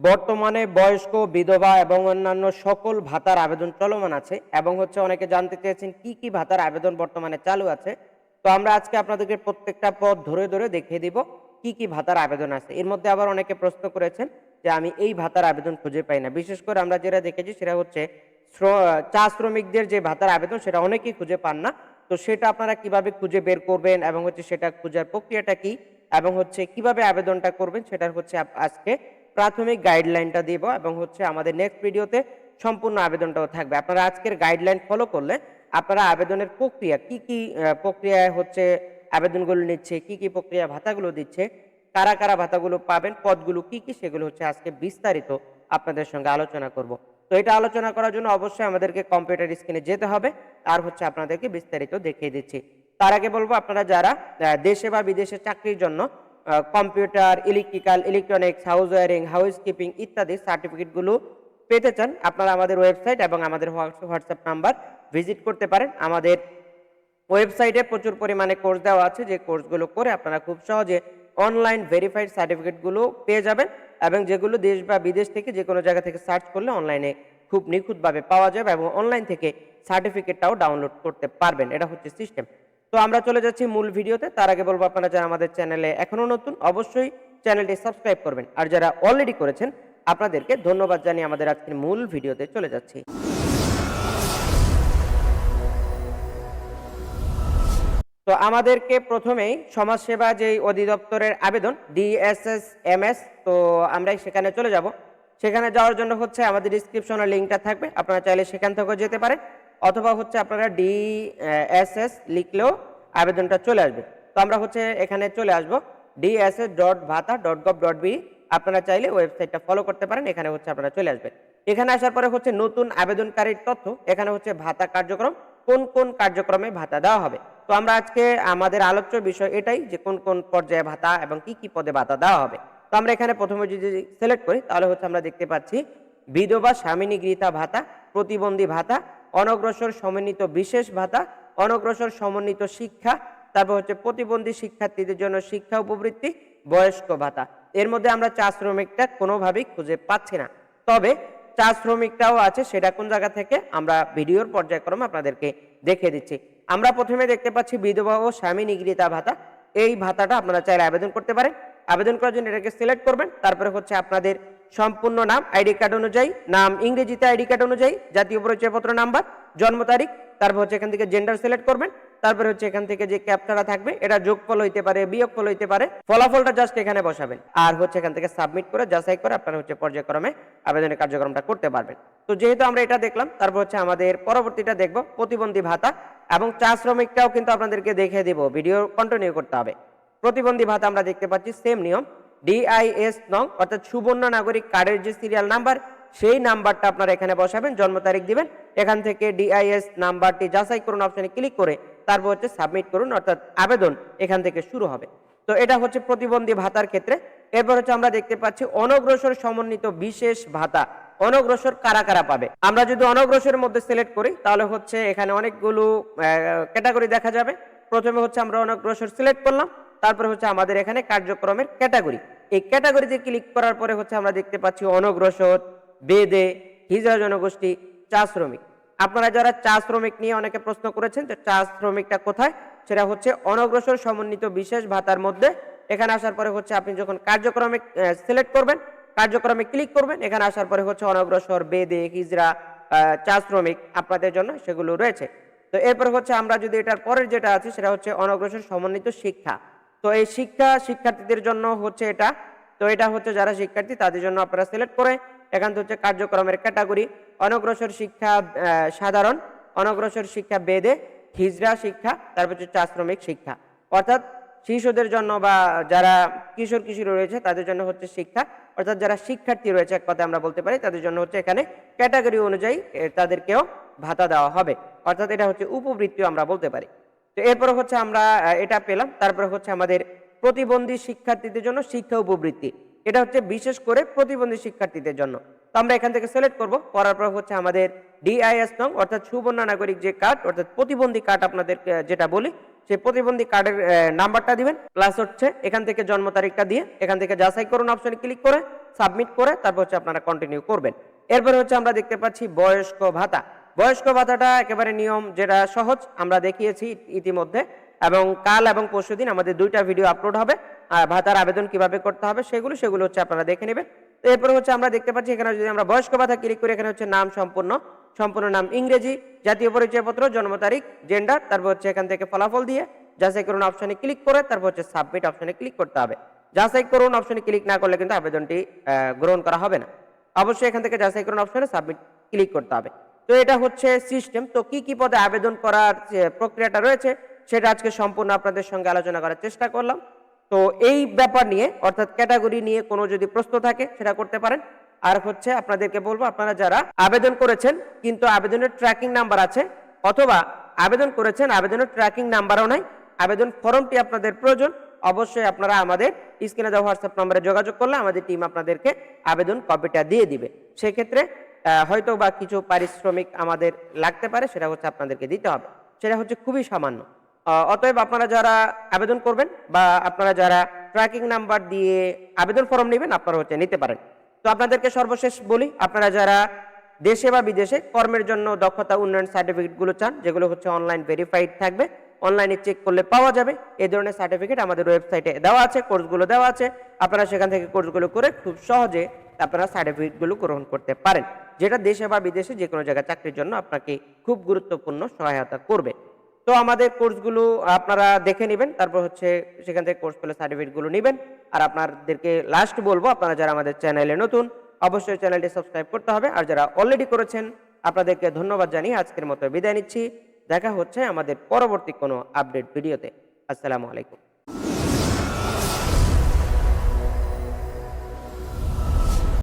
বর্তমানে বয়স্ক বিধবা এবং অন্যান্য সকল ভাতার আবেদন চলমান আছে এবং হচ্ছে অনেকে জানতে চেয়েছেন কি কি ভাতার আবেদন বর্তমানে চালু আছে। তো আমরা আজকে আপনাদেরকে প্রত্যেকটা পদ ধরে ধরে দেখিয়ে দিব কি কি ভাতার আবেদন আছে। এর মধ্যে আবার অনেকে প্রশ্ন করেছেন যে আমি এই ভাতার আবেদন খুঁজে পাই না। বিশেষ করে আমরা যেটা দেখেছি সেটা হচ্ছে চা শ্রমিকদের যে ভাতার আবেদন সেটা অনেকেই খুঁজে পান না। তো সেটা আপনারা কীভাবে খুঁজে বের করবেন এবং হচ্ছে সেটা খোঁজার প্রক্রিয়াটা কি এবং হচ্ছে কীভাবে আবেদনটা করবেন সেটা হচ্ছে আজকে প্রাথমিক গাইডলাইনটা দিব এবং হচ্ছে আমাদের নেক্সট ভিডিওতে সম্পূর্ণ আবেদনটাও থাকবে। আপনারা আজকের গাইডলাইন ফলো করলে আপনারা আবেদনের প্রক্রিয়া, কি কি প্রক্রিয়ায় হচ্ছে আবেদনগুলো নিচ্ছে, কি কি প্রক্রিয়া ভাতাগুলো দিচ্ছে, কারা কারা ভাতাগুলো পাবেন, পদগুলো কি কি, সেগুলো হচ্ছে আজকে বিস্তারিত আপনাদের সঙ্গে আলোচনা করব। তো এটা আলোচনা করার জন্য অবশ্যই আমাদেরকে কম্পিউটার স্ক্রিনে যেতে হবে, আর হচ্ছে আপনাদেরকে বিস্তারিত দেখিয়ে দিচ্ছি। তার আগে বলব, আপনারা যারা দেশে বা বিদেশে চাকরির জন্য computer, electrical, electronics house wiring housekeeping ইত্যাদি সার্টিফিকেটগুলো পেতে চান, আপনারা আমাদের ওয়েবসাইট এবং আমাদের হোয়াটসঅ্যাপ নাম্বার ভিজিট করতে পারেন। আমাদের ওয়েবসাইটে প্রচুর পরিমাণে কোর্স দেওয়া আছে, যে কোর্সগুলো করে আপনারা খুব সহজে অনলাইন ভেরিফাইড সার্টিফিকেটগুলো পেয়ে যাবেন এবং যেগুলো দেশ বা বিদেশ থেকে যে কোনো জায়গা থেকে সার্চ করলে অনলাইনে খুব নিখুঁতভাবে পাওয়া যাবে এবং অনলাইন থেকে সার্টিফিকেটটাও ডাউনলোড করতে পারবেন। এটা হচ্ছে সিস্টেম। তো আমরা চলে যাচ্ছি মূল ভিডিওতে। তার আগে বলব আপনারা যারা আমাদের চ্যানেলে এখনও নতুন, অবশ্যই চ্যানেলটি সাবস্ক্রাইব করবেন। আর যারা অলরেডি করেছেন, আপনাদেরকে ধন্যবাদ জানিয়ে আমাদের আজকের মূল ভিডিওতে চলে যাচ্ছি। তো আমাদেরকে প্রথমেই সমাজসেবা যেই অধিদপ্তরের আবেদন ডিএসএস এম এস তো আমরা সেখানে চলে যাব। সেখানে যাওয়ার জন্য হচ্ছে আমাদের ডিসক্রিপশনের লিঙ্কটা থাকবে। আপনারা চাইলে সেখান থেকেও যেতে পারেন। অথবা হচ্ছে আপনারা ডি এস এস লিখলেও আবেদনটা চলে আসবে। তো আমরা হচ্ছে এখানে চলে আসব। DSS dot Bhata dot gov dot B আপনারা চাইলে ওয়েবসাইটটা ফলো করতে পারেন, এখানে হচ্ছে আপনারা চলে আসবেন। এখানে আসার পরে হচ্ছে নতুন আবেদনকারীর তথ্য, এখানে হচ্ছে ভাতা কার্যক্রম, কোন কোন কার্যক্রমে ভাতা দেওয়া হবে। তো আমরা আজকে আমাদের আলোচ্য বিষয় এটাই যে কোন কোন পর্যায়ে ভাতা এবং কি কি পদে ভাতা দেওয়া হবে। তো আমরা এখানে প্রথমে যদি সিলেক্ট করি, তাহলে হচ্ছে আমরা দেখতে পাচ্ছি, বিধবা স্বামিনী গৃহীতা ভাতা, প্রতিবন্ধী ভাতা অনগ্রসর সমন্বিত বিশেষ ভাতা, অনগ্রসর সমন্বিত শিক্ষা, তারপর হচ্ছে প্রতিবন্ধী শিক্ষার্থীদের জন্য শিক্ষা উপবৃত্তি, বয়স্ক ভাতা। এর মধ্যে আমরা চা শ্রমিকটা কোনোভাবেই খুঁজে পাচ্ছি না। তবে চা শ্রমিকটাও আছে, সেটা কোন জায়গা থেকে? আমরা ভিডিওর পর্যায়ক্রমে আপনাদেরকে দেখে দিচ্ছি। আমরা প্রথমে দেখতে পাচ্ছি বিধবা ও স্বামী নিগৃহীতা ভাতা। এই ভাতাটা আপনারা চাইলে আবেদন করতে পারেন। আবেদন করার জন্য এটাকে সিলেক্ট করবেন। তারপরে হচ্ছে আপনাদের সম্পূর্ণ নাম আইডি কার্ড অনুযায়ী, নাম ইংরেজিতে আইডি কার্ড অনুযায়ী, জাতীয় পরিচয়পত্র নাম্বার, জন্ম তারিখ, তারপর হচ্ছে এখান থেকে জেন্ডার সিলেক্ট করবেন, তারপরে হচ্ছে এখান থেকে যে ক্যাপচারা থাকবে, এটা যোগফল হইতে পারে, বিয়োগফল হইতে পারে, ফলাফলটা জাস্ট এখানে বসাবেন। আর হচ্ছে এখান থেকে সাবমিট করে, যাচাই করে আপনারা হচ্ছে পর্যায়ক্রমে আবেদনের কার্যক্রমটা করতে পারবেন। তো যেহেতু আমরা এটা দেখলাম, তারপর হচ্ছে আমাদের পরবর্তীটা দেখব, প্রতিবন্ধী ভাতা এবং চা শ্রমিকটাও কিন্তু আপনাদেরকে দেখে দিব ভিডিও কন্টিনিউ করতে হবে। প্রতিবন্ধী ভাতা আমরা দেখতে পাচ্ছি সেম নিয়ম। ডিআইএস নং, অর্থাৎ সুবর্ণ নাগরিক কার্ডের যে সিরিয়াল নাম্বার সেই নাম্বারটা আপনারা এখানে বসাবেন, জন্ম তারিখ দিবেন। এখান থেকে ডিআইএস নাম্বারটি যাচাই করুন অপশনে ক্লিক করে তারপর হচ্ছে সাবমিট করুন, অর্থাৎ আবেদন এখান থেকে শুরু হবে। তো এটা হচ্ছে প্রতিবন্ধী ভাতার ক্ষেত্রে। এরপর হচ্ছে আমরা দেখতে পাচ্ছি অনগ্রসর সমন্বিত বিশেষ ভাতা। অনগ্রসর কারা কারা পাবে? আমরা যদি অনগ্রসরের মধ্যে সিলেক্ট করি, তাহলে হচ্ছে এখানে অনেকগুলো ক্যাটাগরি দেখা যাবে। প্রথমে হচ্ছে আমরা অনগ্রসর সিলেক্ট করলাম। তারপরে হচ্ছে আমাদের এখানে কার্যক্রমের ক্যাটাগরি। এই ক্যাটাগরিতে ক্লিক করার পরে হচ্ছে আমরা দেখতে পাচ্ছি অনগ্রসর বেদে হিজড়া জনগোষ্ঠী চা শ্রমিক। আপনারা যারা চা শ্রমিক নিয়ে অনেকে প্রশ্ন করেছেন যে চা শ্রমিকটা কোথায় সেটা হচ্ছে অনগ্রসর সমন্বিত বিশেষ ভাতার মধ্যে। এখানে আসার পরে হচ্ছে আপনি যখন কার্যক্রমে সিলেক্ট করবেন কার্যক্রমে ক্লিক করবেন এখানে আসার পরে হচ্ছে অনগ্রসর বেদে আহ, চা শ্রমিক আপনাদের জন্য সেগুলো রয়েছে। তো এরপর হচ্ছে আমরা যদি এটার পরের যেটা আছে সেটা হচ্ছে অনগ্রসর সমন্বিত শিক্ষা। তো এই শিক্ষা শিক্ষার্থীদের জন্য হচ্ছে এটা। তো এটা হচ্ছে যারা শিক্ষার্থী, তাদের জন্য আপনারা সিলেক্ট করে এখান হচ্ছে কার্যক্রমের ক্যাটাগরি অনগ্রসর শিক্ষা সাধারণ, অনগ্রসর শিক্ষা বেদে, হিজড়া শিক্ষা, তারপর হচ্ছে চা শ্রমিক শিক্ষা। অর্থাৎ শিশুদের জন্য বা যারা কিশোর, কিশোরী রয়েছে, তাদের জন্য হচ্ছে শিক্ষা। অর্থাৎ যারা শিক্ষার্থী রয়েছে, এক কথা আমরা বলতে পারি, তাদের জন্য হচ্ছে এখানে ক্যাটাগরি অনুযায়ী তাদেরকেও ভাতা দেওয়া হবে। অর্থাৎ এটা হচ্ছে উপবৃত্তিও আমরা বলতে পারি। তো এরপরে হচ্ছে আমরা এটা পেলাম। তারপরে হচ্ছে আমাদের প্রতিবন্ধী শিক্ষার্থীদের জন্য শিক্ষা উপবৃত্তি। এটা হচ্ছে বিশেষ করে প্রতিবন্ধী শিক্ষার্থীদের জন্য। তো আমরা এখান থেকে সিলেক্ট করব। করার পর হচ্ছে আমাদের ডিআইএস নং, অর্থাৎ সুবর্ণ নাগরিক যে কার্ড অর্থাৎ প্রতিবন্ধী কার্ড আপনাদের যেটা বলি, সেই প্রতিবন্ধী কার্ডের নাম্বারটা দিবেন প্লাস হচ্ছে এখান থেকে জন্ম তারিখটা দিয়ে এখান থেকে যাচাই করুন অপশনে ক্লিক করে সাবমিট করে, তারপর হচ্ছে আপনারা কন্টিনিউ করবেন। এরপরে হচ্ছে আমরা দেখতে পাচ্ছি বয়স্ক ভাতা। বয়স্ক ভাতাটা একেবারে নিয়ম যেটা সহজ, আমরা দেখিয়েছি ইতিমধ্যে। এবং কাল এবং পরশুদিন আমাদের দুইটা ভিডিও আপলোড হবে। আর ভাতার আবেদন কীভাবে করতে হবে সেগুলো সেগুলো হচ্ছে আপনারা দেখে নেবেন। তো এরপরে হচ্ছে আমরা দেখতে পাচ্ছি, এখানে যদি আমরা বয়স্ক ভাতা ক্লিক করি, এখানে হচ্ছে নাম সম্পূর্ণ। সম্পূর্ণ নাম ইংরেজি, জাতীয় পরিচয়পত্র, জন্ম তারিখ জেন্ডার তারপর হচ্ছে এখান থেকে ফলাফল দিয়ে যাচাই করুন অপশনে ক্লিক করে, তারপর হচ্ছে সাবমিট অপশনে ক্লিক করতে হবে। যাচাই করুন অপশনে ক্লিক না করলে কিন্তু আবেদনটি গ্রহণ করা হবে না। অবশ্যই এখান থেকে যাচাই করুন অপশনে সাবমিট ক্লিক করতে হবে। তো এটা হচ্ছে সিস্টেম তো কি কি পদে আবেদন করার যে প্রক্রিয়াটা রয়েছে, সেটা আজকে সম্পূর্ণ আপনাদের সঙ্গে আলোচনা করার চেষ্টা করলাম। তো এই ব্যাপার নিয়ে, অর্থাৎ ক্যাটাগরি নিয়ে কোনো যদি প্রশ্ন থাকে, সেটা করতে পারেন। আর হচ্ছে আপনাদেরকে বলব, আপনারা যারা আবেদন করেছেন, কিন্তু আবেদনের ট্র্যাকিং নাম্বার আছে, অথবা আবেদন করেছেন, আবেদনের ট্র্যাকিং নাম্বারও নাই, আবেদন ফর্মটি আপনাদের প্রয়োজন, অবশ্যই আপনারা আমাদের স্ক্রিনে দেওয়া হোয়াটসঅ্যাপ নম্বরে যোগাযোগ করলে আমাদের টিম আপনাদেরকে আবেদন কপিটা দিয়ে দিবে। সেক্ষেত্রে হয়তো বা কিছু পারিশ্রমিক আমাদের লাগতে পারে, সেটা হচ্ছে আপনাদেরকে দিতে হবে। সেটা হচ্ছে খুবই সামান্য। অতএব আপনারা যারা আবেদন করবেন বা আপনারা যারা ট্র্যাকিং নাম্বার দিয়ে আবেদন ফর্ম নেবেন, আপনারা হচ্ছে নিতে পারেন। তো আপনাদেরকে সর্বশেষ বলি, আপনারা যারা দেশে বা বিদেশে কর্মের জন্য দক্ষতা উন্নয়ন সার্টিফিকেটগুলো চান, যেগুলো হচ্ছে অনলাইন ভেরিফাইড থাকবে অনলাইনে চেক করলে পাওয়া যাবে। এই ধরনের সার্টিফিকেট আমাদের ওয়েবসাইটে দেওয়া আছে কোর্সগুলো দেওয়া আছে। আপনারা সেখান থেকে কোর্সগুলো করে খুব সহজে আপনারা সার্টিফিকেটগুলো গ্রহণ করতে পারেন, যেটা দেশে বা বিদেশে যে কোনো জায়গায় চাকরির জন্য আপনাকে খুব গুরুত্বপূর্ণ সহায়তা করবে। তো আমাদের কোর্সগুলো আপনারা দেখে নেবেন, তারপর হচ্ছে সেখান থেকে কোর্স পেলে সার্টিফিকেটগুলো নেবেন। আর আপনাদেরকে লাস্ট বলব, আপনারা যারা আমাদের চ্যানেলে নতুন, অবশ্যই চ্যানেলটি সাবস্ক্রাইব করতে হবে। আর যারা অলরেডি করেছেন, আপনাদেরকে ধন্যবাদ জানিয়ে আজকের মতো বিদায় নিচ্ছি। দেখা হচ্ছে আমাদের পরবর্তী কোনো আপডেট ভিডিওতে আসসালামু আলাইকুম।